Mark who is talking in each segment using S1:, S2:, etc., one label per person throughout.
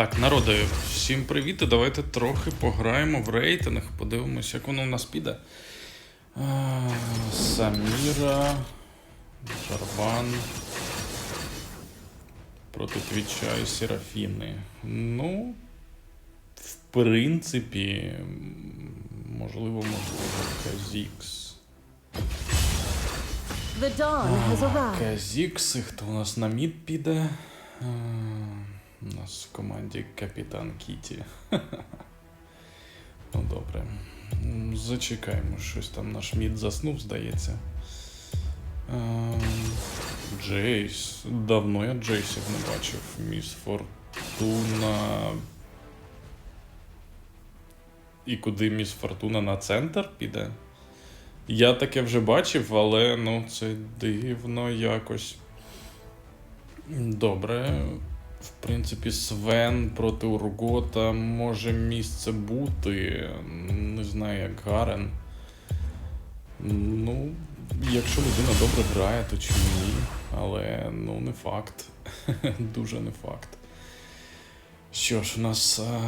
S1: Так, народи, всім привіт. і Давайте трохи пограємо в рейтинг, подивимось, як воно у нас піде. А, Саміра, Жарван. Проти Твіча і Серафіни. Ну, в принципі, можливо, можливо, Казікс. Казікс, і хто у нас на мід піде? А, У нас в команді капітан Кіті. Ну добре. Зачекаємо, щось там наш мід заснув, здається. Джейс. Давно я Джейсів не бачив. Міс Фортуна. І куди міс Фортуна на центр піде? Я таке вже бачив, але ну це дивно якось. Добре. В принципі, Свен проти Ургота може місце бути. Не знаю, як Гарен. Ну, якщо людина добре грає, то чи ні. Але ну не факт. Дуже не факт. Що ж, у нас а,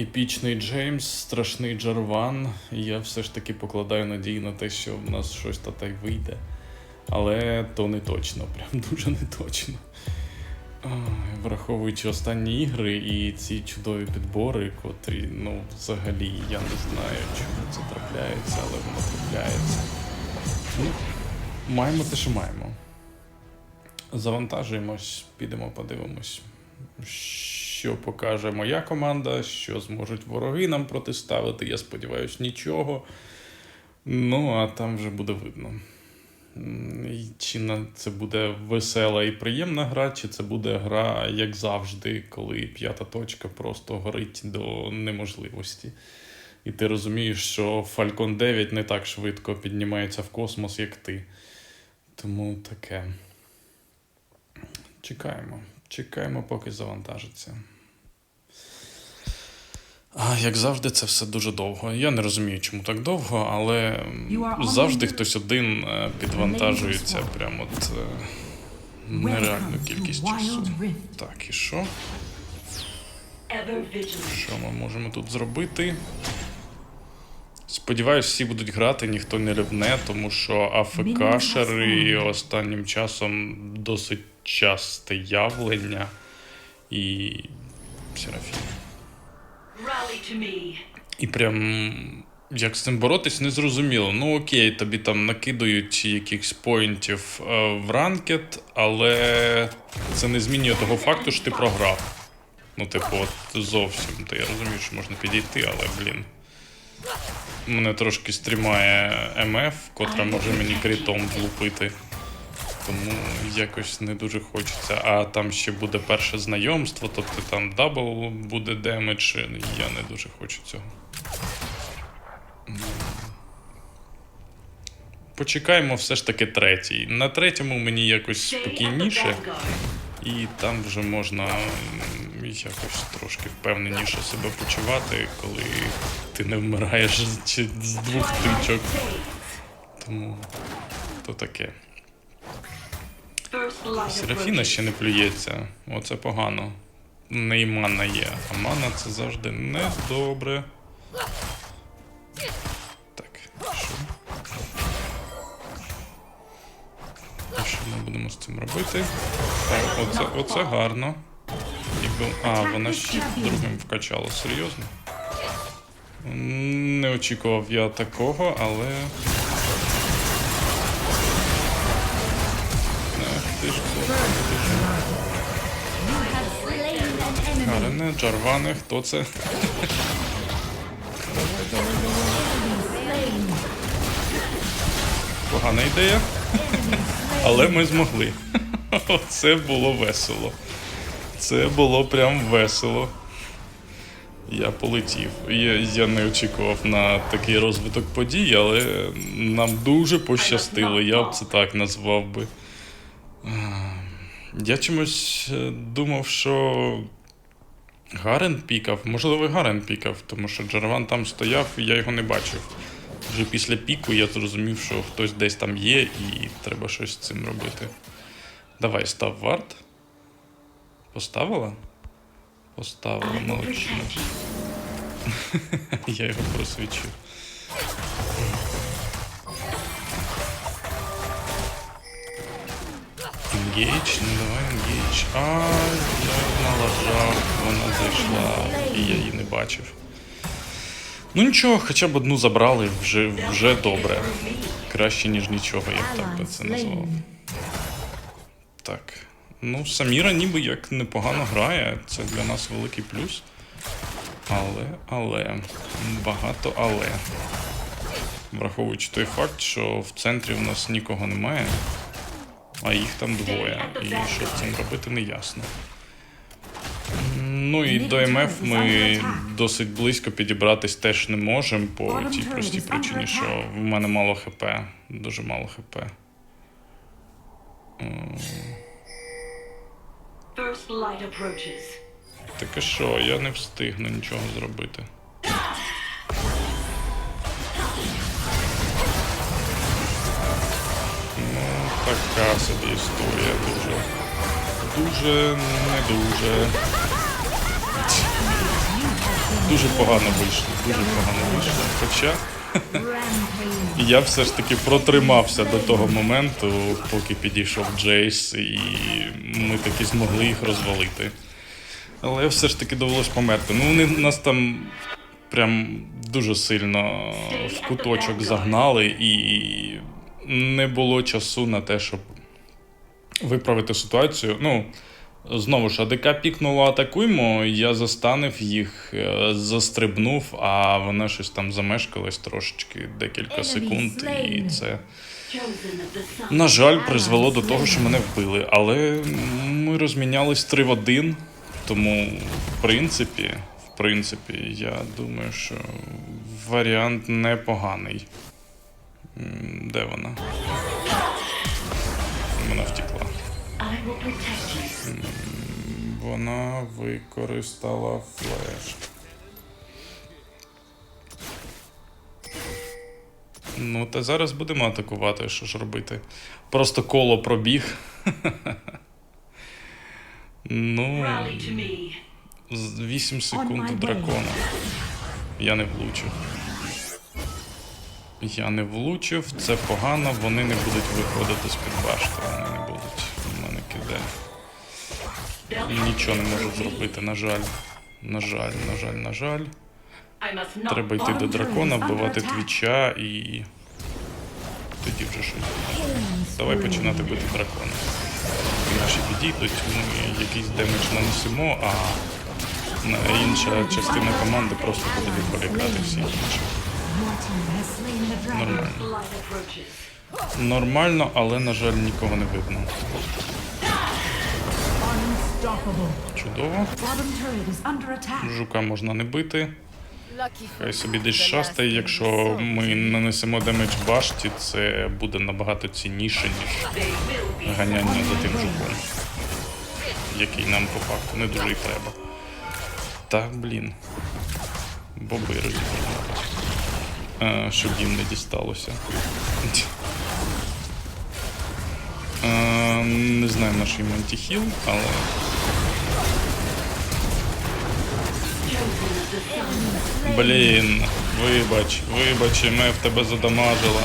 S1: епічний Джеймс, страшний Джарван. Я все ж таки покладаю надії на те, що в нас щось та й вийде. Але то не точно, прям дуже не точно. Враховуючи останні ігри і ці чудові підбори, котрі, ну, взагалі, я не знаю, чому це трапляється, але воно трапляється. Ну, маємо те, що маємо. Завантажуємось, підемо, подивимось, що покаже моя команда, що зможуть вороги нам протиставити. Я сподіваюся, нічого. Ну, а там вже буде видно. Чи на це буде весела і приємна гра, чи це буде гра, як завжди, коли п'ята точка просто горить до неможливості. І ти розумієш, що Falcon 9 не так швидко піднімається в космос, як ти. Тому таке. Чекаємо. Чекаємо, поки завантажиться. А, як завжди, це все дуже довго. Я не розумію, чому так довго, але завжди хтось один е, підвантажується прямо от е, нереальну кількість часу. Так, і що? Що ми можемо тут зробити? Сподіваюсь, всі будуть грати, ніхто не ревне, тому що АФКшери останнім часом досить часте явлення і І прям як з цим боротись, не зрозуміло. Ну окей, тобі там накидають якихось поінтів е, в ранкет, але це не змінює того факту, що ти програв. Ну, типу, от зовсім. Та я розумію, що можна підійти, але блін. Мене трошки стрімає МФ, котра може мені критом влупити. Тому якось не дуже хочеться. А там ще буде перше знайомство, тобто там дабл буде демедж. Я не дуже хочу цього. Почекаємо все ж таки третій. На третьому мені якось спокійніше, і там вже можна якось трошки впевненіше себе почувати, коли ти не вмираєш з двох тичок. Тому то таке. Серафіна ще не плюється. Оце погано. В неї мана є, а мана це завжди недобре. Так, що? І що ми будемо з цим робити? Так, оце, оце гарно. Якби... А, вона ще другим вкачала, серйозно? Не очікував я такого, але. Джарване, хто це? Погана ідея. Але ми змогли. Це було весело. Це було прям весело. Я полетів. Я, я не очікував на такий розвиток подій, але нам дуже пощастило, я б це так назвав би. Я чомусь е, думав, що Гарен пікав, можливо, Гарен пікав, тому що Джерван там стояв, і я його не бачив. Вже після піку я зрозумів, що хтось десь там є, і треба щось з цим робити. Давай, став варт. Поставила?
S2: Поставила you.
S1: Я його просвічив. Енгейдж, ну давай енгейдж. А, я налажав, вона зайшла, і я її не бачив. Ну нічого, хоча б одну забрали, вже, вже добре. Краще, ніж нічого, я б так би це назвав. Так. Ну, Саміра ніби як непогано грає, це для нас великий плюс. Але, але, багато але. Враховуючи той факт, що в центрі в нас нікого немає, а їх там двоє. І що з цим робити, не ясно. Ну і до МФ ми досить близько підібратись теж не можемо по тій простій причині, що в мене мало ХП. Дуже мало ХП.
S2: First light approaches.
S1: Так і що, я не встигну нічого зробити. Така собі історія дуже. Дуже не дуже. Дуже погано вийшло, дуже погано вийшло. Хоча я все ж таки протримався до того моменту, поки підійшов Джейс, і ми таки змогли їх розвалити. Але все ж таки довелось померти. Ну, вони нас там прям дуже сильно в куточок загнали, і не було часу на те, щоб виправити ситуацію. Ну, знову ж, АДК пікнуло атакуємо, я застанив їх, е, застрибнув, а вона щось там замешкалась трошечки декілька секунд, і це. На жаль, призвело до того, що мене вбили. Але ми розмінялись 3 в 1. Тому, в принципі, в принципі, я думаю, що варіант непоганий. Де вона? Вона втекла. Вона використала флеш. Ну, та зараз будемо атакувати, що ж робити. Просто коло пробіг. ну,
S2: Rally to me.
S1: з 8 секунд дракона. Я не влучив. Я не влучив, це погано, вони не будуть виходити з-під башти, мене киде. Нічого не можу зробити, на жаль. На жаль, на жаль, на жаль. Треба йти до дракона, вбивати твіча і. Тоді вже щось. Давай починати бити дракона. Наші підійдуть, ми якийсь демедж нанесемо, а інша частина команди просто буде відволікати всі
S3: dragon.
S1: Нормально. Нормально, але, на жаль, нікого не видно. Чудово. Жука можна не бити. Хай собі десь шастає. Якщо ми нанесемо демедж башті, це буде набагато цінніше, ніж ганяння за тим жуком, який нам по факту не дуже й треба. Та, блін. Боби розібрали. Щоб їм не дісталося. А, не знаю наш їм антихіл, але Блін, вибач, вибач, в тебе задамажила.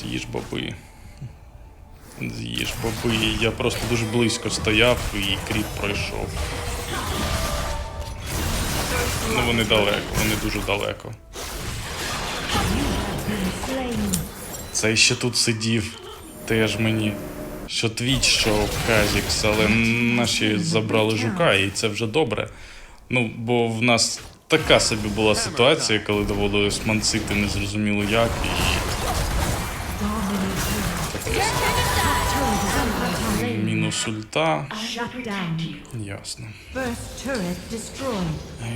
S1: З'їж боби. З'їж боби. Я просто дуже близько стояв і кріп пройшов. Ну вони далеко, вони дуже далеко. Цей ще тут сидів. Теж мені. Що твіч, що Казікс, але наші забрали жука, і це вже добре. Ну, бо в нас така собі була ситуація, коли доводилось мансити незрозуміло як, і мінус ульта. Ясно.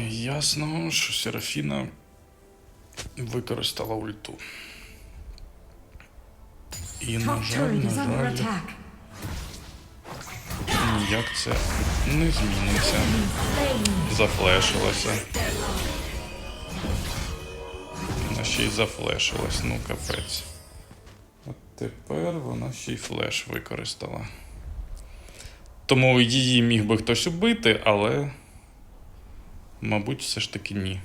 S1: Ясно, що Серафіна використала ульту. І, на жаль, на жаль, ніяк це не зміниться.
S3: Slain.
S1: Зафлешилася. Вона ще й зафлешилась, ну капець. От тепер вона ще й флеш використала. Тому її міг би хтось убити, але. Мабуть, все ж таки ні.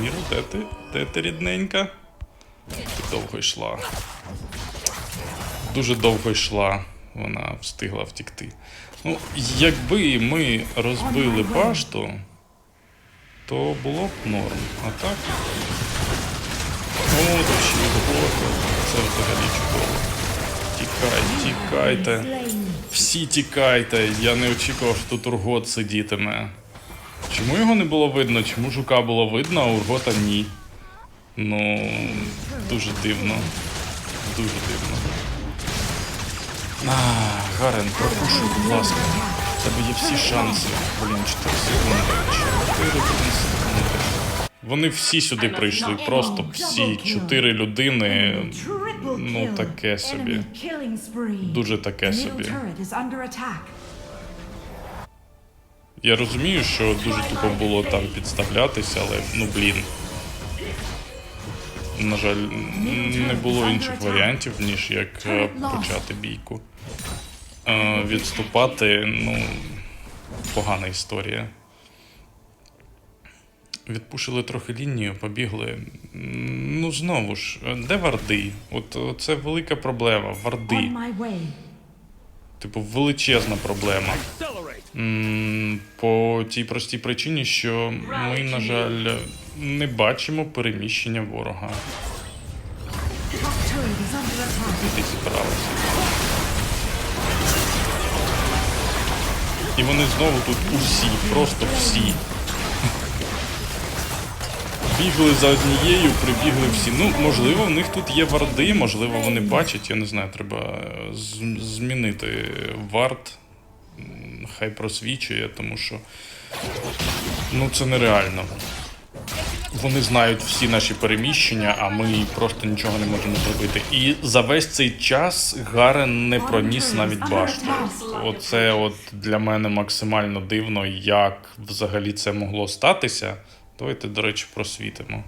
S1: Саміру, де ти? Де ти рідненька? Ти довго йшла. Дуже довго йшла. Вона встигла втікти. Ну, якби ми розбили башту, то було б норм. А так. О, дощі відходу. Це взагалі чудово. Тікай, тікайте. Всі тікайте. Я не очікував, що тут Ургот сидітиме. Чому його не було видно? Чому жука було видно, а Ургота ні? Ну, дуже дивно. Дуже дивно. А, Гарен, пропушуй, будь ласка. У тебе є всі шанси. Блін, 4 секунди. 4 секунди. Вони всі сюди прийшли, просто всі. Чотири людини. Ну, таке собі. Дуже таке собі. Я розумію, що дуже тупо було там підставлятися, але ну блін. На жаль, не було інших варіантів, ніж як е, почати бійку. Е, Відступати, ну, погана історія. Відпушили трохи лінію, побігли. Ну, знову ж, де варди? От е, це велика проблема. Варди. Типу, величезна проблема. По тій простій причині, що ми, на жаль, не бачимо переміщення ворога. І вони знову тут усі, просто всі. Бігли за однією, прибігли всі. Ну, можливо, в них тут є варди, можливо, вони бачать, я не знаю, треба е, змінити вард. Хай просвічує, тому що ну це нереально. Вони знають всі наші переміщення, а ми просто нічого не можемо зробити. І за весь цей час Гарен не проніс навіть башту. Оце от для мене максимально дивно, як взагалі це могло статися. Давайте, до речі, просвітимо.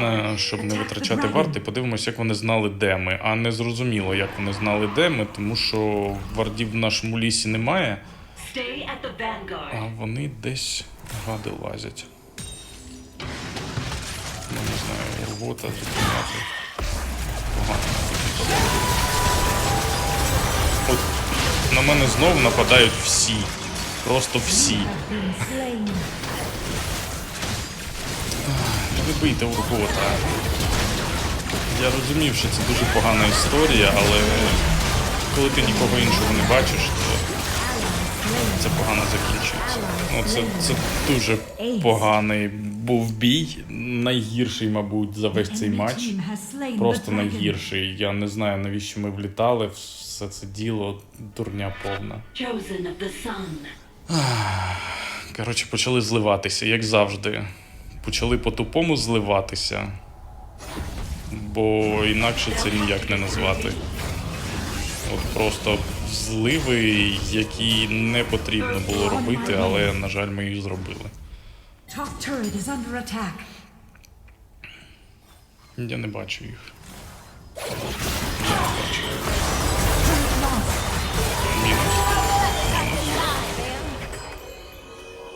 S1: Е, Щоб не витрачати варти, подивимось, як вони знали, де ми. А не зрозуміло, як вони знали, де ми, тому що вардів в нашому лісі немає, а вони десь гади лазять. Ну, не знаю, ургота зупиняти. Погано. От на мене знову нападають всі. Просто всі. Бийте ургота. Я розумів, що це дуже погана історія, але коли ти нікого іншого не бачиш, то це погано закінчується. Ну, це, це дуже поганий був бій. Найгірший, мабуть, за весь цей матч. Просто найгірший. Я не знаю, навіщо ми влітали. Все це діло дурня повна. Коротше, почали зливатися, як завжди. Почали по-тупому зливатися. Бо інакше це ніяк не назвати. От просто зливи, які не потрібно було робити, але, на жаль, ми їх зробили. Я не бачу їх. Мінус. Мінус.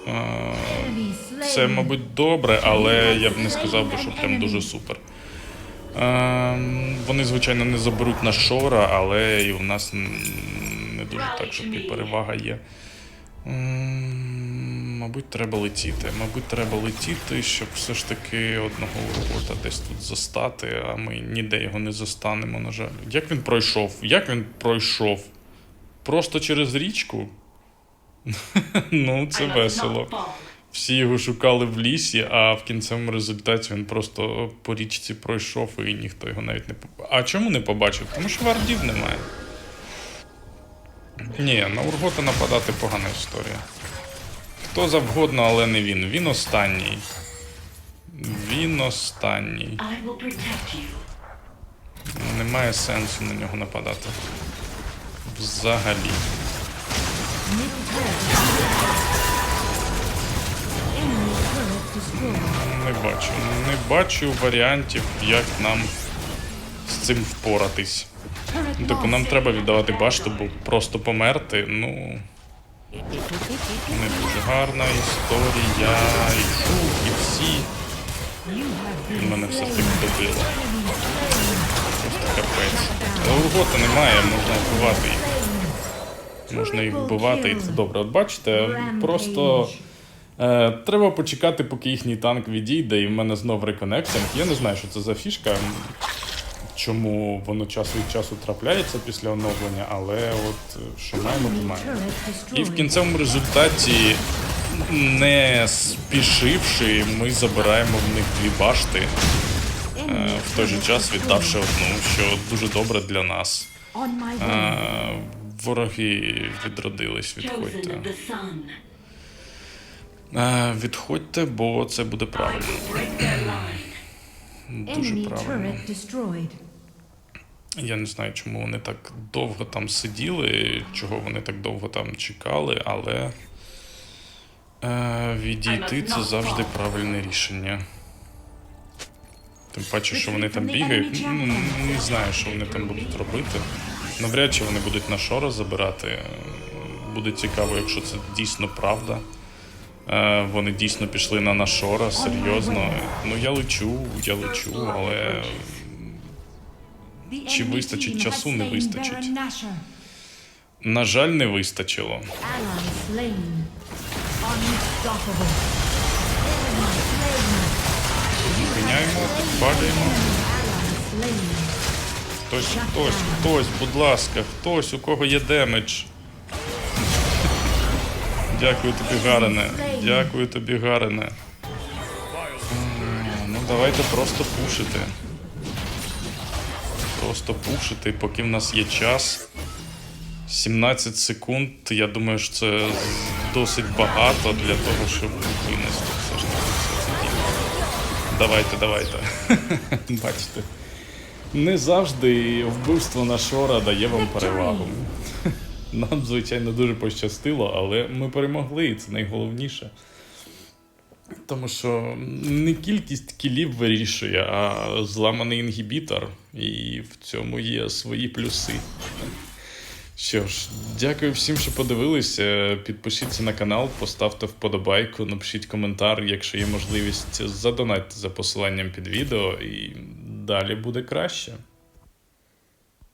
S1: А. Це, мабуть, добре, але я б не сказав би, що прям дуже супер. Ем, вони, звичайно, не заберуть на шора, але і в нас не дуже так, щоб і перевага є. Ем, Мабуть, треба летіти. Мабуть, треба летіти, щоб все ж таки одного робота десь тут застати, а ми ніде його не застанемо, на жаль. Як він пройшов? Як він пройшов? Просто через річку? ну, це весело. Всі його шукали в лісі, а в кінцевому результаті він просто по річці пройшов і ніхто його навіть не побачив. А чому не побачив? Тому що вардів немає. Ні, на Ургота нападати погана історія. Хто завгодно, але не він. Він останній. Він останній. Немає сенсу на нього нападати. Взагалі. Не бачу. Не бачу варіантів, як нам з цим впоратись. Ну, Типу, нам треба віддавати башту, бо просто померти, ну. Не дуже гарна історія. Фух, і всі. І мене все таки добило. Просто капець. Ургота немає, можна вбивати їх. Можна їх вбивати, і це добре. От бачите, просто е, треба почекати, поки їхній танк відійде, і в мене знов реконектинг. Я не знаю, що це за фішка. Чому воно час від часу трапляється після оновлення, але от е, що маємо, то маємо. І в кінцевому результаті, не спішивши, ми забираємо в них дві башти, е, в той же час віддавши одну, що дуже добре для нас. Е, Вороги відродились, відходьте. Відходьте, бо це буде правильно. Дуже правильно. Я не знаю, чому вони так довго там сиділи, чого вони так довго там чекали, але е, відійти це завжди правильне рішення. Тим паче, що вони там бігають. Ну, не знаю, що вони там будуть робити. Навряд чи вони будуть на шора забирати. Буде цікаво, якщо це дійсно правда. Е, Вони дійсно пішли на нашора, серйозно. Ну я лечу, я лечу, але Чи вистачить часу? Не вистачить. На жаль, не вистачило. Зупиняємо,
S3: slain.
S1: Хтось, хтось, хтось, будь ласка, хтось, у кого є демедж. Дякую тобі, Гарене. Дякую тобі, Гарене. Ну, давайте просто пушити. Просто пушити, поки в нас є час. 17 секунд. Я думаю, що це досить багато для того, щоб винести все ж таки все це діло. Давайте, давайте. Бачите. Не завжди вбивство на Шора дає вам перевагу. Нам, звичайно, дуже пощастило, але ми перемогли, і це найголовніше. Тому що не кількість кілів вирішує, а зламаний інгібітор, і в цьому є свої плюси. Що ж, дякую всім, що подивилися. Підпишіться на канал, поставте вподобайку, напишіть коментар, якщо є можливість, задонатьте за посиланням під відео, і далі буде краще.